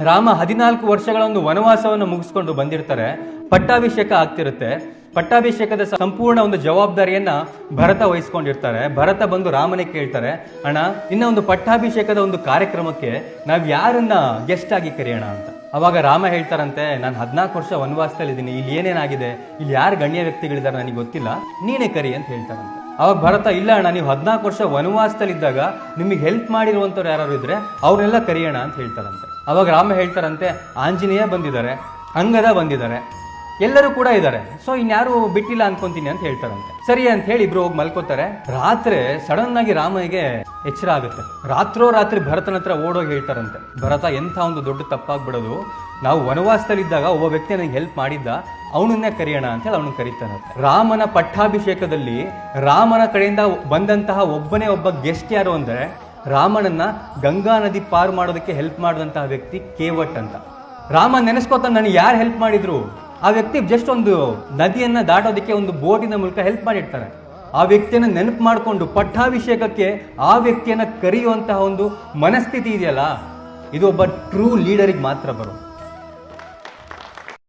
ರಾಮ ಹದಿನಾಲ್ಕು ವರ್ಷಗಳ ಒಂದು ವನವಾಸವನ್ನು ಮುಗಿಸ್ಕೊಂಡು ಬಂದಿರ್ತಾರೆ. ಪಟ್ಟಾಭಿಷೇಕ ಆಗ್ತಿರುತ್ತೆ. ಪಟ್ಟಾಭಿಷೇಕದ ಸಂಪೂರ್ಣ ಒಂದು ಜವಾಬ್ದಾರಿಯನ್ನ ಭರತ ವಹಿಸ್ಕೊಂಡಿರ್ತಾರೆ. ಭರತ ಬಂದು ರಾಮನೇ ಕೇಳ್ತಾರೆ, ಅಣ್ಣ, ಇನ್ನ ಒಂದು ಪಟ್ಟಾಭಿಷೇಕದ ಒಂದು ಕಾರ್ಯಕ್ರಮಕ್ಕೆ ನಾವ್ ಯಾರನ್ನ ಗೆಸ್ಟ್ ಆಗಿ ಕರೆಯೋಣ ಅಂತ? ಅವಾಗ ರಾಮ ಹೇಳ್ತಾರಂತೆ, ನಾನು ಹದಿನಾಲ್ಕು ವರ್ಷ ವನವಾಸದಲ್ಲಿ ಇದ್ದೀನಿ ಇಲ್ಲಿ ಏನೇನಾಗಿದೆ, ಇಲ್ಲಿ ಯಾರು ಗಣ್ಯ ವ್ಯಕ್ತಿಗಳಿದ್ದಾರೆ ನನಗೆ ಗೊತ್ತಿಲ್ಲ, ನೀನೇ ಕರಿ ಅಂತ ಹೇಳ್ತಾರಂತೆ. ಅವಾಗ ಭರತ, ಇಲ್ಲ ಅಣ್ಣ, ನೀವು ಹದಿನಾಲ್ಕು ವರ್ಷ ವನವಾಸದಲ್ಲಿದ್ದಾಗ ನಿಮಗೆ ಹೆಲ್ಪ್ ಮಾಡಿರುವಂಥವ್ರು ಯಾರು ಇದ್ರೆ, ಅವ್ರನ್ನೆಲ್ಲ ಕರಿಯೋಣ ಅಂತ ಹೇಳ್ತಾರಂತೆ. ಅವಾಗ ರಾಮ ಹೇಳ್ತಾರಂತೆ, ಆಂಜನೇಯ ಬಂದಿದ್ದಾರೆ, ಅಂಗದ ಬಂದಿದ್ದಾರೆ ಎಲ್ಲರೂ ಕೂಡ ಇದ್ದಾರೆ. ಸೊ ಇನ್ಯಾರು ಬಿಟ್ಟಿಲ್ಲ ಅನ್ಕೊಂತೀನಿ ಅಂತ ಹೇಳ್ತಾರಂತೆ. ಸರಿ ಅಂತ ಹೇಳಿ ಇಬ್ರು ಹೋಗಿ ಮಲ್ಕೋತಾರೆ. ರಾತ್ರಿ ಸಡನ್ ಆಗಿ ರಾಮನಿಗೆ ಎಚ್ಚರ ಆಗುತ್ತೆ. ರಾತ್ರೋ ರಾತ್ರಿ ಭರತನ ಹತ್ರ ಓಡೋಗಿ ಹೇಳ್ತಾರಂತೆ. ಭರತ, ಎಂಥ ಒಂದು ದೊಡ್ಡ ತಪ್ಪಾಗ್ಬಿಡೋದು. ನಾವು ವನವಾಸದಲ್ಲಿದ್ದಾಗ ಒಬ್ಬ ವ್ಯಕ್ತಿ ನನಗೆ ಹೆಲ್ಪ್ ಮಾಡಿದ್ದ. ಅವನನ್ನೇ ಕರೆಯೋಣ ಅಂತ ಹೇಳಿ ಅವನು ಕರೀತಾನಂತೆ ರಾಮನ ಪಟ್ಟಾಭಿಷೇಕದಲ್ಲಿ ರಾಮನ ಕಡೆಯಿಂದ ಬಂದಂತಹ ಒಬ್ಬನೇ ಒಬ್ಬ ಗೆಸ್ಟ್ ಯಾರು ಅಂದ್ರೆ, ರಾಮನನ್ನ ಗಂಗಾ ನದಿ ಪಾರು ಮಾಡೋದಕ್ಕೆ ಹೆಲ್ಪ್ ಮಾಡಿದಂತಹ ವ್ಯಕ್ತಿ ಕೇವಟ್ ಅಂತ. ರಾಮ ನೆನೆಸ್ಕೋತಾನೆ, ನನಗೆ ಯಾರು ಹೆಲ್ಪ್ ಮಾಡಿದ್ರು? ಆ ವ್ಯಕ್ತಿ ಜಸ್ಟ್ ಒಂದು ನದಿಯನ್ನು ದಾಟೋದಕ್ಕೆ ಒಂದು ಬೋಟಿನ ಮೂಲಕ ಹೆಲ್ಪ್ ಮಾಡಿರ್ತಾರೆ. ಆ ವ್ಯಕ್ತಿಯನ್ನ ನೆನಪು ಮಾಡಿಕೊಂಡು ಪಟ್ಟಾಭಿಷೇಕಕ್ಕೆ ಆ ವ್ಯಕ್ತಿಯನ್ನ ಕರೆಯುವಂತಹ ಒಂದು ಮನಸ್ಥಿತಿ ಇದೆಯಲ್ಲ, ಇದು ಒಬ್ಬ ಟ್ರೂ ಲೀಡರಿಗೆ ಮಾತ್ರ ಬರೋ